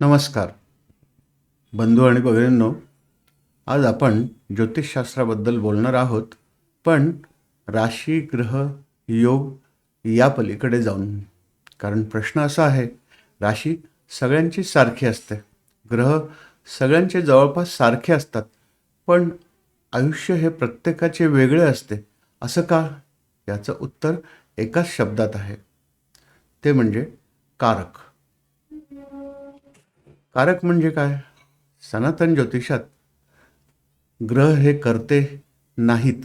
नमस्कार. बंधू आणि भगिनींनो आज आपण ज्योतिषशास्त्राबद्दल बोलणार आहोत पण राशी ग्रह योग या पलीकडे जाऊन. कारण प्रश्न असा आहे राशी सगळ्यांची सारखी असते ग्रह सगळ्यांचे जवळपास सारखे असतात पण आयुष्य हे प्रत्येकाचे वेगळे असते असं का? याचं उत्तर एकाच शब्दात आहे. ते म्हणजे कारक. कारक म्हणजे काय? सनातन ज्योतिषात ग्रह हे करते नाहीत.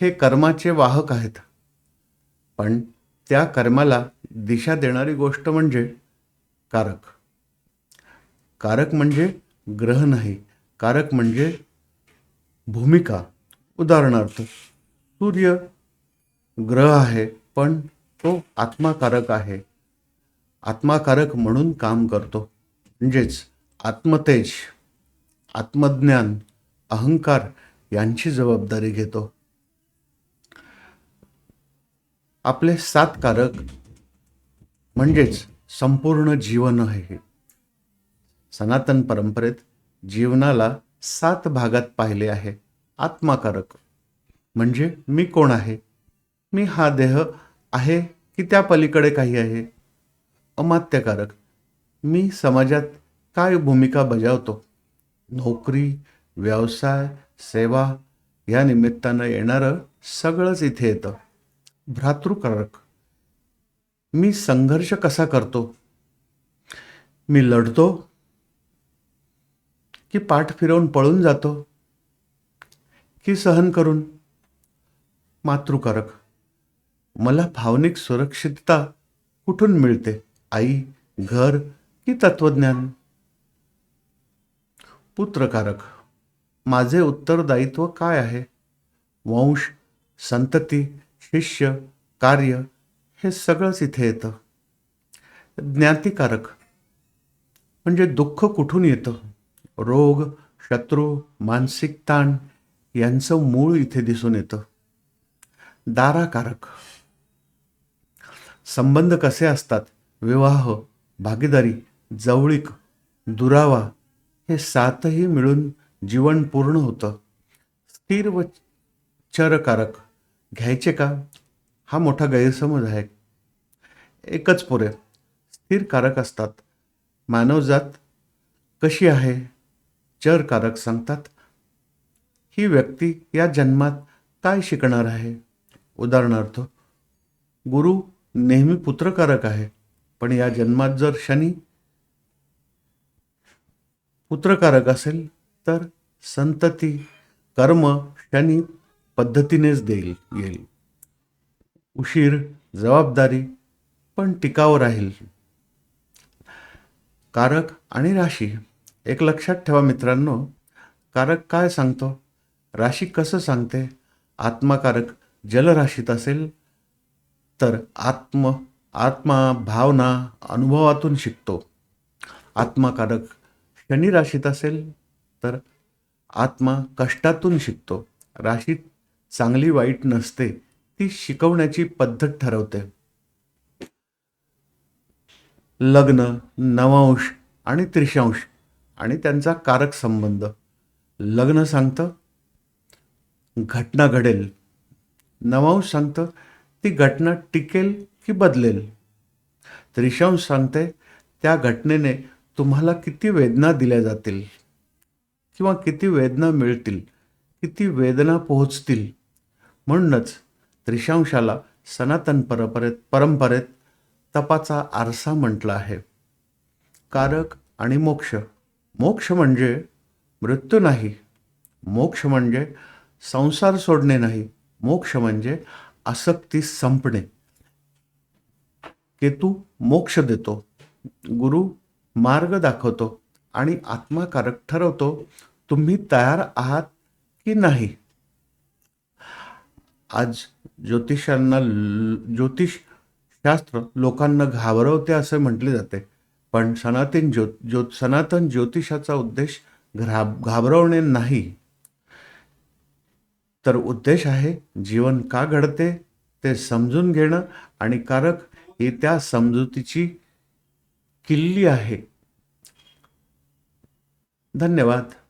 हे कर्माचे वाहक आहेत. पण त्या कर्माला दिशा देणारी गोष्ट म्हणजे कारक. कारक म्हणजे ग्रह नाही कारक म्हणजे भूमिका. उदाहरणार्थ सूर्य ग्रह आहे पण तो आत्माकारक आहे. आत्माकारक म्हणून काम करतो. म्हणजेच आत्मतेज आत्मज्ञान अहंकार यांची जबाबदारी घेतो. आपले सात कारक म्हणजेच संपूर्ण जीवन आहे हे. सनातन परंपरेत जीवनाला सात भागात पाहिले आहे. आत्माकारक म्हणजे मी कोण आहे? मी हा देह आहे की त्या पलीकडे काही आहे? अमात्यकारक मी समाजात काय भूमिका बजावतो? नोकरी व्यवसाय सेवा या निमित्तानं येणारं सगळंच इथे येतं. भ्रातृकारक. मी संघर्ष कसा करतो? मी लढतो? की पाठ फिरवून पळून जातो? की सहन करून? मातृकारक. मला भावनिक सुरक्षितता कुठून मिळते? आई घर की तत्वज्ञान. पुत्रकारक माझे उत्तरदायित्व काय आहे? वंश संतती शिष्य कार्य हे सगळंच इथे येतं. ज्ञातिकारक म्हणजे दुःख कुठून येतं? रोग शत्रू मानसिक ताण यांचं मूळ इथे दिसून येतं. दाराकारक संबंध कसे असतात? विवाह भागीदारी जवळीक दुरावा हे सातही मिळून जीवन पूर्ण होतं. स्थिर व चरकारक घ्यायचे का? हा मोठा गैरसमज आहे. एकच पुरे स्थिर कारक असतात. मानवजात कशी आहे? चरकारक सांगतात ही व्यक्ती या जन्मात काय शिकणार आहे? उदाहरणार्थ गुरु नेहमी पुत्रकारक आहे पण या जन्मात जर शनी पुत्रकारक असेल तर संतती कर्म शनी पद्धतीनेच देईल येईल. उशीर जबाबदारी पण टिकाव राहील. कारक आणि राशी एक लक्षात ठेवा मित्रांनो. कारक काय सांगतो? राशी कसं सांगते? आत्माकारक जलराशीत असेल तर आत्म आत्मा भावना अनुभवातून शिकतो. आत्माकारक शनी राशीत असेल तर आत्मा कष्टातून शिकतो. राशीत चांगली वाईट नसते ती शिकवण्याची पद्धत ठरवते. लग्न नवांश आणि त्रिशांश आणि त्यांचा कारक संबंध. लग्न सांगतं घटना घडेल. नवांश सांगतं ती घटना टिकेल की बदलेल. त्रिशांश सांगते त्या घटनेने तुम्हाला किती वेदना दिल्या जातील? किंवा किती वेदना मिळतील? किती वेदना पोहोचतील? म्हणूनच त्रिशांशाला सनातन परंपरेत परंपरेत तपाचा आरसा म्हटला आहे. कारक आणि मोक्ष. मोक्ष म्हणजे मृत्यू नाही. मोक्ष म्हणजे संसार सोडणे नाही. मोक्ष म्हणजे आसक्ती संपणे. केतू मोक्ष देतो. गुरु मार्ग दाखवतो आणि आत्माकारक ठरवतो तुम्ही तयार आहात की नाही? आज ज्योतिषांना ज्योतिष शास्त्र लोकांना घाबरवते असे म्हटले जाते. पण सनातन ज्यो ज्यो सनातन ज्योतिषाचा उद्देश घरा घाबरवणे नाही. तर उद्देश आहे जीवन का घडते ते समजून घेणं आणि कारक ही त्या समजुतीची किल्ली आहे. धन्यवाद.